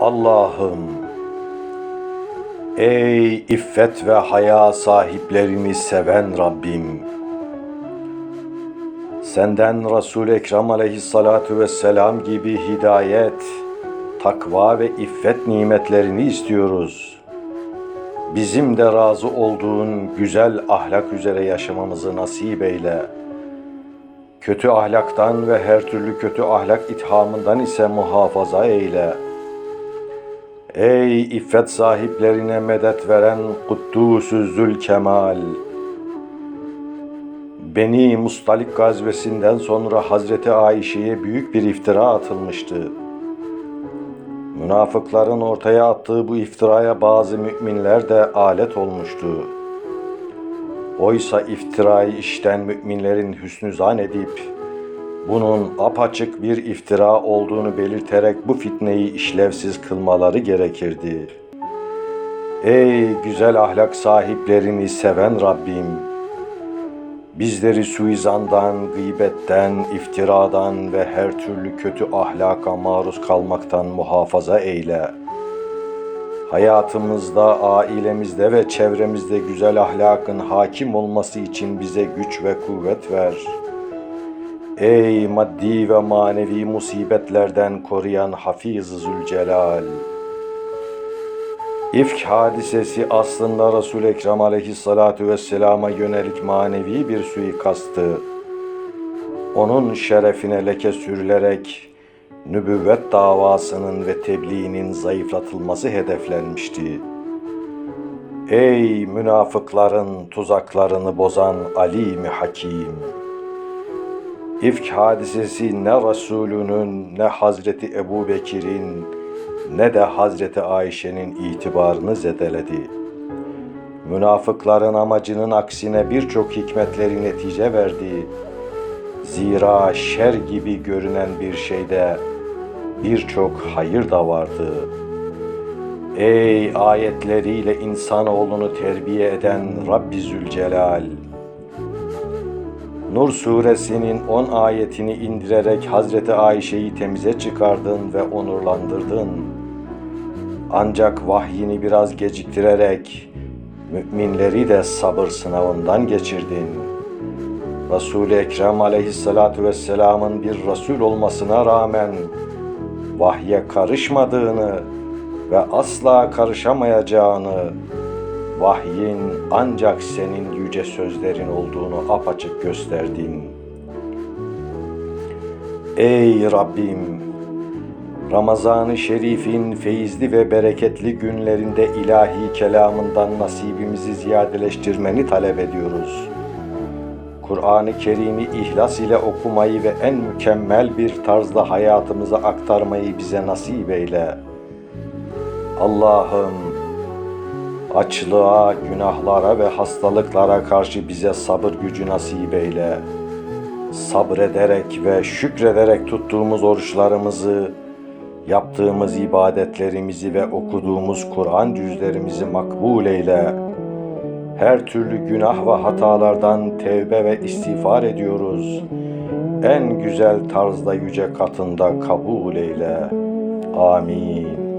Allah'ım Ey iffet ve haya sahiplerini seven Rabbim Senden Resul-i Ekrem aleyhissalatu vesselam gibi hidayet, takva ve iffet nimetlerini istiyoruz. Bizim de razı olduğun güzel ahlak üzere yaşamamızı nasip eyle. Kötü ahlaktan ve her türlü kötü ahlak ithamından ise muhafaza eyle. Ey iffet sahiplerine medet veren Kuddusü Zülkemal! Beni Mustalik gazvesinden sonra Hazreti Ayşe'ye büyük bir iftira atılmıştı. Münafıkların ortaya attığı bu iftiraya bazı müminler de alet olmuştu. Oysa iftirayı işten müminlerin hüsnü zannedip bunun apaçık bir iftira olduğunu belirterek bu fitneyi işlevsiz kılmaları gerekirdi. Ey güzel ahlak sahiplerini seven Rabbim! Bizleri suizandan, gıybetten, iftiradan ve her türlü kötü ahlaka maruz kalmaktan muhafaza eyle. Hayatımızda, ailemizde ve çevremizde güzel ahlakın hakim olması için bize güç ve kuvvet ver. Ey maddi ve manevi musibetlerden koruyan Hafiz-ı Zülcelal! İfk hadisesi aslında Resul-i Ekrem aleyhissalatu vesselama yönelik manevi bir suikastı. Onun şerefine leke sürülerek nübüvvet davasının ve tebliğinin zayıflatılması hedeflenmişti. Ey münafıkların tuzaklarını bozan alim hakim! İfk hadisesi ne Resulünün ne Hazreti Ebu Bekir'in ne de Hazreti Ayşe'nin itibarını zedeledi. Münafıkların amacının aksine birçok hikmetleri netice verdi. Zira şer gibi görünen bir şeyde birçok hayır da vardı. Ey ayetleriyle insanoğlunu terbiye eden Rabbi Zülcelal! Nur suresinin 10 ayetini indirerek Hazreti Ayşe'yi temize çıkardın ve onurlandırdın. Ancak vahyini biraz geciktirerek müminleri de sabır sınavından geçirdin. Resul-i Ekrem aleyhissalatu vesselamın bir Resul olmasına rağmen vahye karışmadığını ve asla karışamayacağını, vahyin ancak senin yüce sözlerin olduğunu apaçık gösterdin. Ey Rabbim! Ramazan-ı Şerif'in feyizli ve bereketli günlerinde ilahi kelamından nasibimizi ziyadeleştirmeni talep ediyoruz. Kur'an-ı Kerim'i ihlas ile okumayı ve en mükemmel bir tarzda hayatımıza aktarmayı bize nasip eyle. Allah'ım, açlığa, günahlara ve hastalıklara karşı bize sabır gücü nasip eyle. Sabrederek ve şükrederek tuttuğumuz oruçlarımızı, yaptığımız ibadetlerimizi ve okuduğumuz Kur'an cüzlerimizi makbul eyle. Her türlü günah ve hatalardan tevbe ve istiğfar ediyoruz. En güzel tarzda yüce katında kabul eyle. Amin.